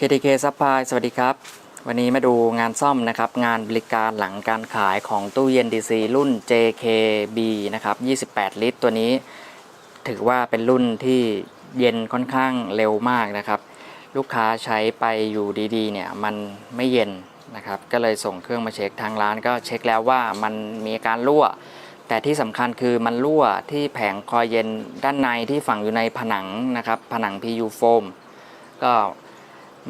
KTK Supply สวัสดีครับ วันนี้มาดูงานซ่อมนะครับ งานบริการหลังการขายของตู้เย็น DC รุ่น JKB นะครับ 28 ลิตร ตัวนี้ ถือว่าเป็นรุ่นที่เย็นค่อนข้างเร็วมากนะครับ ลูกค้าใช้ไปอยู่ดีๆ เนี่ยมันไม่เย็นนะครับ ก็เลยส่งเครื่องมาเช็คทางร้านก็เช็คแล้วว่ามันมีการรั่ว แต่ที่สำคัญคือมันรั่วที่แผงคอยเย็นด้านในที่ฝังอยู่ในผนังนะครับ ผนัง PU foam ก็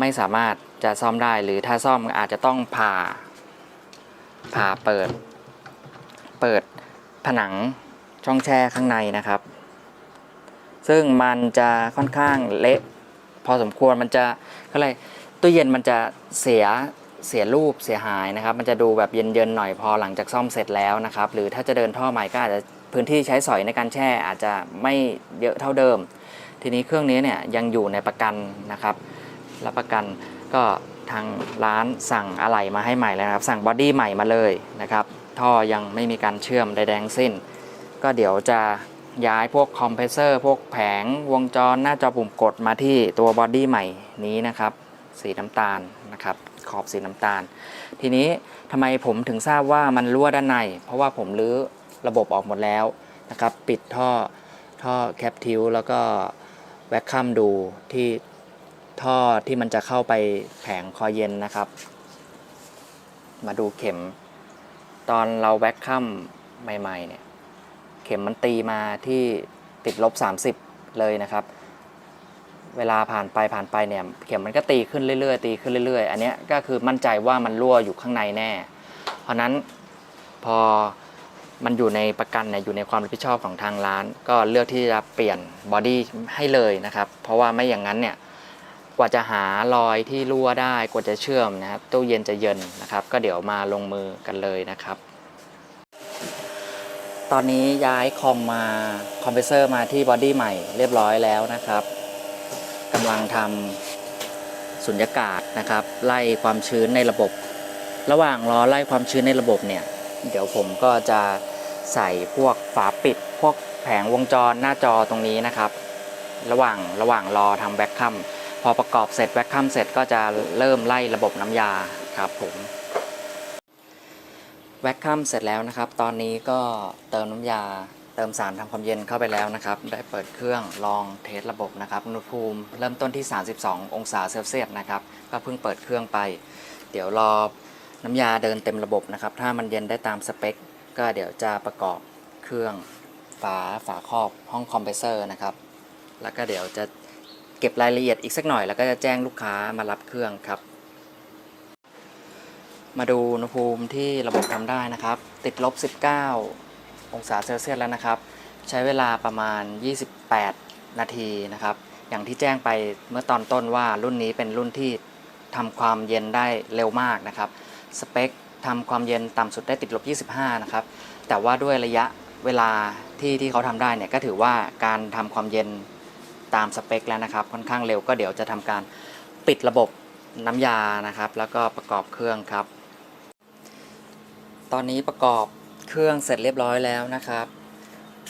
ไม่สามารถจะซ่อมได้หรือถ้าซ่อมอาจจะต้องผ่าผ่าเปิด เปิดผนังช่องแช่ข้างในนะครับ ซึ่งมันจะค่อนข้างเละพอสมควรมันจะก็เลยตู้เย็นมันจะเสียเสียรูปเสียหายนะครับ มันจะดูแบบเย็นๆหน่อยพอหลังจากซ่อมเสร็จแล้วนะครับ หรือถ้าจะเดินท่อใหม่ก็อาจจะพื้นที่ใช้สอยในการแช่อาจจะไม่เยอะเท่าเดิม ทีนี้เครื่องนี้เนี่ยยังอยู่ในประกันนะครับ รับประกันก็ทางร้านสั่งอะไหล่มาให้ใหม่แล้วนะครับ สั่งบอดี้ใหม่มาเลยนะครับ ท่อยังไม่มีการเชื่อมใดๆทั้งสิ้น ก็เดี๋ยวจะย้ายพวกคอมเพรสเซอร์ พวกแผงวงจรหน้าจอปุ่มกดมาที่ตัวบอดี้ใหม่นี้นะครับ สีน้ำตาลนะครับ ขอบสีน้ำตาล ทีนี้ทำไมผมถึงทราบว่ามันรั่วด้านใน เพราะว่าผมรื้อระบบออกหมดแล้วนะครับ ปิดท่อท่อแคปทิวแล้วก็แวคคัมดูที่ ท่อที่มันจะเข้าไปแผงคอยเย็นนะครับ มาดูเข็ม ตอนเราแวคคัมใหม่ๆเนี่ยเข็มมันตีมาที่ติดลบ 30 เลยนะครับ เวลาผ่านไปผ่านไปเนี่ยเข็มมันก็ตีขึ้นเรื่อยๆตีขึ้นเรื่อยๆ อันนี้ก็คือมั่นใจว่ามันรั่วอยู่ข้างในแน่ เพราะนั้นพอมันอยู่ในประกันเนี่ยอยู่ในความรับผิดชอบของทางร้าน ก็เลือกที่จะเปลี่ยนบอดี้ให้เลยนะครับ เพราะว่าไม่อย่างนั้นเนี่ย กว่าจะหารอยที่รั่วได้กว่าจะเชื่อมนะครับ ตู้เย็นจะเย็นนะครับ ก็เดี๋ยวมาลงมือกันเลยนะครับ ตอนนี้ย้ายคอมมาคอมเพรสเซอร์มาที่บอดี้ใหม่เรียบร้อยแล้วนะครับกำลังทำสุญญากาศนะครับ ไล่ความชื้นในระบบ ระหว่างรอไล่ความชื้นในระบบเนี่ย เดี๋ยวผมก็จะใส่พวกฝาปิด พวกแผงวงจรหน้าจอตรงนี้นะครับ ระหว่างระหว่างรอทำแบ็คคัม อประกอบเสร็จแบ็คคัมเสร็จก็จะเริ่มไล่ระบบน้ำยาครับผมแว็กคัมเสร็จแล้วนะครับ ตอนนี้ก็เติมน้ำยาเติมสารทำความเย็นเข้าไปแล้วนะครับ ได้เปิดเครื่องลองเทสระบบนะครับอุณหภูมิเริ่มต้นที่ 32 องศาเซลเซียสนะครับ ก็เพิ่งเปิดเครื่องไป เดี๋ยวรอน้ำยาเดินเต็มระบบนะครับ ถ้ามันเย็นได้ตามสเปค ก็เดี๋ยวจะประกอบเครื่องฝาฝาครอบห้องคอมเพรสเซอร์นะครับ แล้วก็เดี๋ยวจะ เก็บรายละเอียดอีกสักหน่อยแล้วก็จะแจ้งลูกค้ามารับเครื่องครับ มาดูอุณหภูมิที่ระบบทำได้นะครับ ติดลบ 19 องศาเซลเซียสแล้วนะครับ ใช้เวลาประมาณ 28 นาทีนะครับ อย่างที่แจ้งไปเมื่อตอนต้นว่ารุ่นนี้เป็นรุ่นที่ทำความเย็นได้เร็วมากนะครับ สเปคทำความเย็นต่ำสุดได้ติดลบ 25 นะครับ แต่ว่าด้วยระยะเวลาที่ที่เขาทำได้เนี่ยก็ถือว่าการทำความเย็น ตามสเปคแล้วนะครับ ค่อนข้างเร็วก็เดี๋ยวจะทำการปิดระบบน้ำยานะครับ แล้วก็ประกอบเครื่องครับ ตอนนี้ประกอบเครื่องเสร็จเรียบร้อยแล้วนะครับ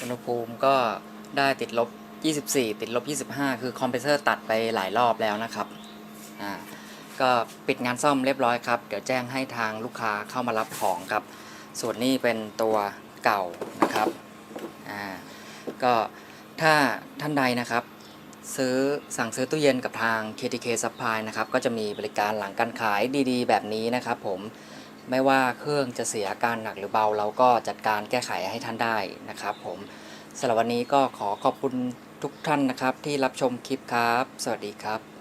อุณหภูมิก็ได้ติดลบ 24 ติดลบ 25 คือคอมเพรสเซอร์ตัดไปหลายรอบแล้วนะครับอ่าก็ปิดงานซ่อมเรียบร้อยครับ เดี๋ยวแจ้งให้ทางลูกค้าเข้ามารับของครับ ส่วนนี้เป็นตัวเก่านะครับอ่าก็ถ้าท่านใดนะครับ ซื้อสั่งซื้อตู้เย็นกับทาง KTK Supply นะครับก็จะมีบริการหลังการขายดีๆ แบบนี้นะครับผมไม่ว่าเครื่องจะเสียอาการหนักหรือเบา เราก็จัดการแก้ไขให้ท่านได้นะครับผมสำหรับวันนี้ก็ขอขอบคุณทุกท่านนะครับที่รับชมคลิปครับ สวัสดีครับ